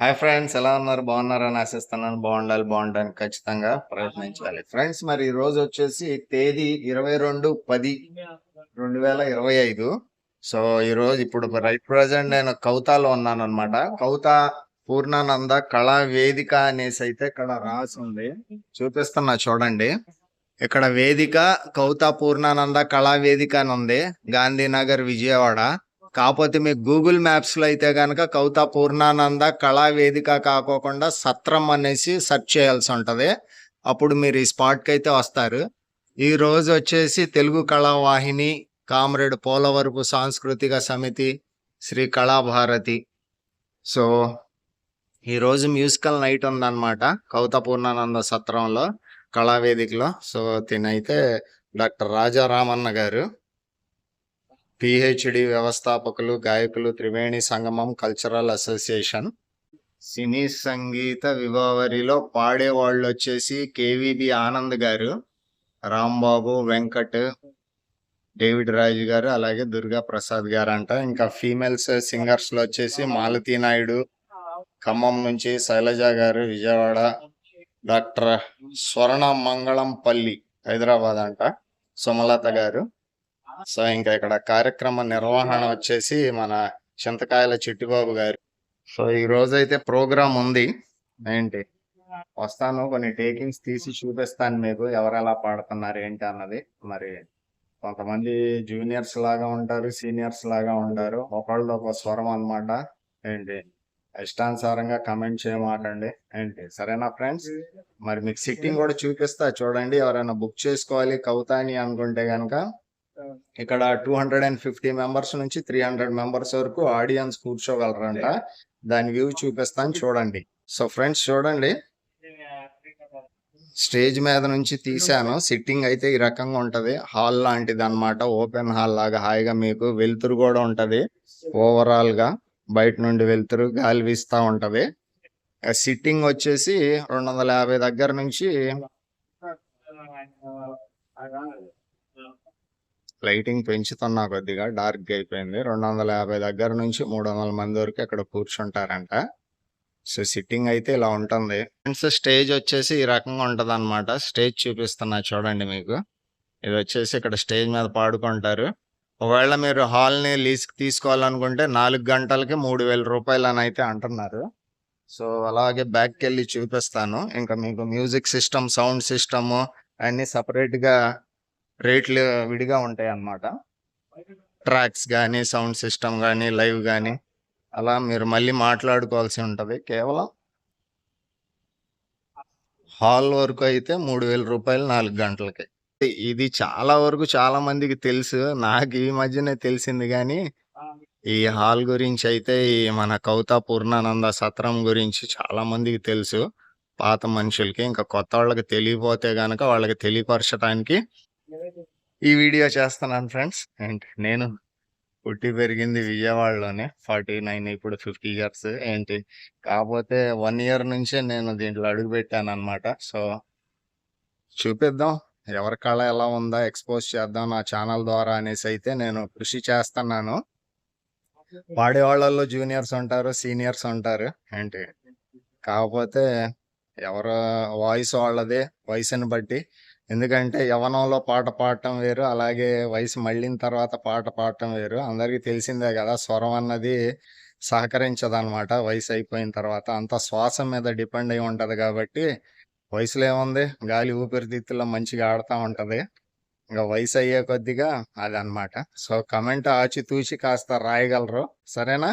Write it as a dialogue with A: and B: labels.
A: Hi friends ఎలా ఉన్నారు? బాగున్నారని ఆశిస్తున్నాను. బాగుండాలి బాగుండడానికి ఖచ్చితంగా ప్రయత్నించాలి. ఫ్రెండ్స్ మరి ఈ రోజు వచ్చేసి తేదీ ఇరవై రెండు పది రెండు వేల ఇరవై ఐదు. సో ఈ రోజు ఇప్పుడు రైట్ ప్రజెంట్ నేను కౌతాలో ఉన్నాను అనమాట కౌత పూర్ణానంద కళా వేదిక అనేసి అయితే ఇక్కడ రాసి ఉంది. చూపిస్తున్నా చూడండి. ఇక్కడ వేదిక కౌత పూర్ణానంద కళా వేదిక అని ఉంది. గాంధీనగర్ విజయవాడ. కాకపోతే మీకు గూగుల్ మ్యాప్స్లో అయితే కనుక కౌత పూర్ణానంద కళా వేదిక కాకోకుండా సత్రం అనేసి సెర్చ్ చేయాల్సి ఉంటుంది. అప్పుడు మీరు ఈ స్పాట్కి అయితే వస్తారు. ఈ రోజు వచ్చేసి తెలుగు కళావాహిని కామ్రేడ్ పోలవరపు సాంస్కృతిక సమితి శ్రీ కళాభారతి సో ఈ రోజు మ్యూజికల్ నైట్ ఉందన్నమాట. కౌత పూర్ణానంద సత్రంలో కళావేదికలో సో తినైతే డాక్టర్ రాజా రామన్న గారు పిహెచ్డి వ్యవస్థాపకులు గాయకులు త్రివేణి సంగమం కల్చరల్ అసోసియేషన్. సినీ సంగీత విభావరిలో పాడేవాళ్ళు వచ్చేసి కేవీబి ఆనంద్ గారు రాంబాబు వెంకట్ డేవిడ్ రాజు గారు అలాగే దుర్గా ప్రసాద్ గారు అంట ఇంకా ఫీమేల్స్ సింగర్స్లో వచ్చేసి మాలతీ నాయుడు ఖమ్మం నుంచి శైలజ గారు విజయవాడ డాక్టర్ స్వర్ణ మంగళంపల్లి హైదరాబాద్ అంట సుమలత గారు. సో ఇంకా ఇక్కడ కార్యక్రమ నిర్వహణ వచ్చేసి మన చింతకాయల చిట్టిబాబు గారు. సో ఈ రోజు అయితే ప్రోగ్రామ్ ఉంది. ఏంటి? వస్తాను కొన్ని టేకింగ్స్ తీసి చూపిస్తాను మీకు ఎవరు ఎలా పాడుతున్నారు ఏంటి అన్నది. మరి కొంతమంది జూనియర్స్ లాగా ఉంటారు సీనియర్స్ లాగా ఉంటారు. ఒకళ్ళు ఒక స్వరం అన్నమాట. ఏంటి? ఇష్టానుసారంగా కమెంట్ చేయమాకండి. ఏంటి? సరేనా ఫ్రెండ్స్? మరి మీకు సిట్టింగ్ కూడా చూపిస్తా. చూడండి ఎవరైనా బుక్ చేసుకోవాలి కవితాని అనుకుంటే కనుక ఇక్కడ two hundred and fifty members నుంచి త్రీ హండ్రెడ్ మెంబర్స్ వరకు ఆడియన్స్ కూర్చోగలరంట. దాని వ్యూ చూపిస్తాను చూడండి. సో ఫ్రెండ్స్ చూడండి. స్టేజ్ మీద నుంచి తీసాను సిట్టింగ్ అయితే ఈ రకంగా ఉంటది. హాల్ లాంటిది అన్నమాట ఓపెన్ హాల్ లాగా హాయిగా మీకు వెలుతురు కూడా ఉంటది. ఓవరాల్గా బయట నుండి వెలుతురు గాలి వీస్తా ఉంటది సిట్టింగ్ వచ్చేసి రెండు వందల యాభై దగ్గర నుంచి లైటింగ్ పెంచుతున్నా కొద్దిగా డార్క్ అయిపోయింది. రెండు వందల యాభై దగ్గర నుంచి మూడు వందల మంది వరకు ఇక్కడ కూర్చుంటారంట. సో సిట్టింగ్ అయితే ఇలా ఉంటుంది. ఫ్రెండ్స్ స్టేజ్ వచ్చేసి ఈ రకంగా ఉంటుంది అనమాట స్టేజ్ చూపిస్తున్నా చూడండి మీకు. ఇది వచ్చేసి ఇక్కడ స్టేజ్ మీద పాడుకుంటారు. ఒకవేళ మీరు హాల్ని తీసుకోవాలనుకుంటే నాలుగు గంటలకి మూడు వేల రూపాయలు అని అయితే అంటున్నారు. సో అలాగే బ్యాక్కి వెళ్ళి చూపిస్తాను. ఇంకా మీకు మ్యూజిక్ సిస్టమ్ సౌండ్ సిస్టమ్ అన్ని సపరేట్గా రేట్లు విడిగా ఉంటాయి అన్నమాట ట్రాక్స్ కానీ సౌండ్ సిస్టమ్ కానీ లైవ్ కానీ అలా మీరు మళ్ళీ మాట్లాడుకోవాల్సి ఉంటుంది. కేవలం హాల్ వరకు అయితే మూడు వేల రూపాయలు నాలుగు గంటలకి. ఇది చాలా వరకు చాలా మందికి తెలుసు. నాకు ఈ మధ్యనే తెలిసింది కానీ ఈ హాల్ గురించి అయితే ఈ మన కౌతా పూర్ణానంద సత్రం గురించి చాలా మందికి తెలుసు. పాత మనుషులకి ఇంకా కొత్త వాళ్ళకి తెలియపోతే గనక వాళ్ళకి తెలియపరచడానికి ఈ వీడియో చేస్తున్నాను ఫ్రెండ్స్. ఏంటి నేను పుట్టి పెరిగింది విజయవాడలోనే. ఫార్టీ నైన్ ఇప్పుడు ఫిఫ్టీ ఇయర్స్. ఏంటి? కాకపోతే వన్ ఇయర్ నుంచే నేను దీంట్లో అడుగు పెట్టాను అనమాట సో చూపిద్దాం. ఎవరి కళ ఎలా ఉందా ఎక్స్పోజ్ చేద్దాం నా ఛానల్ ద్వారా అనేసి అయితే నేను కృషి చేస్తున్నాను. పాడే వాళ్ళల్లో జూనియర్స్ ఉంటారు సీనియర్స్ ఉంటారు. ఏంటి కాకపోతే ఎవరు వాయిస్ వాళ్ళదే వయసుని బట్టి ఎందుకంటే యవనంలో పాట పాడటం వేరు అలాగే వయసు మళ్ళిన తర్వాత పాట పాడటం వేరు. అందరికీ తెలిసిందే కదా స్వరం అన్నది సహకరించదనమాట వయసు అయిపోయిన తర్వాత అంత శ్వాస మీద డిపెండ్ అయి ఉంటుంది కాబట్టి వయసులో ఏముంది? గాలి ఊపిరితిత్తుల్లో మంచిగా ఆడుతూ ఉంటుంది. ఇంకా వయసు అయ్యే కొద్దిగా అది అనమాట సో కమెంట్ ఆచితూచి కాస్త రాయగలరు. సరేనా?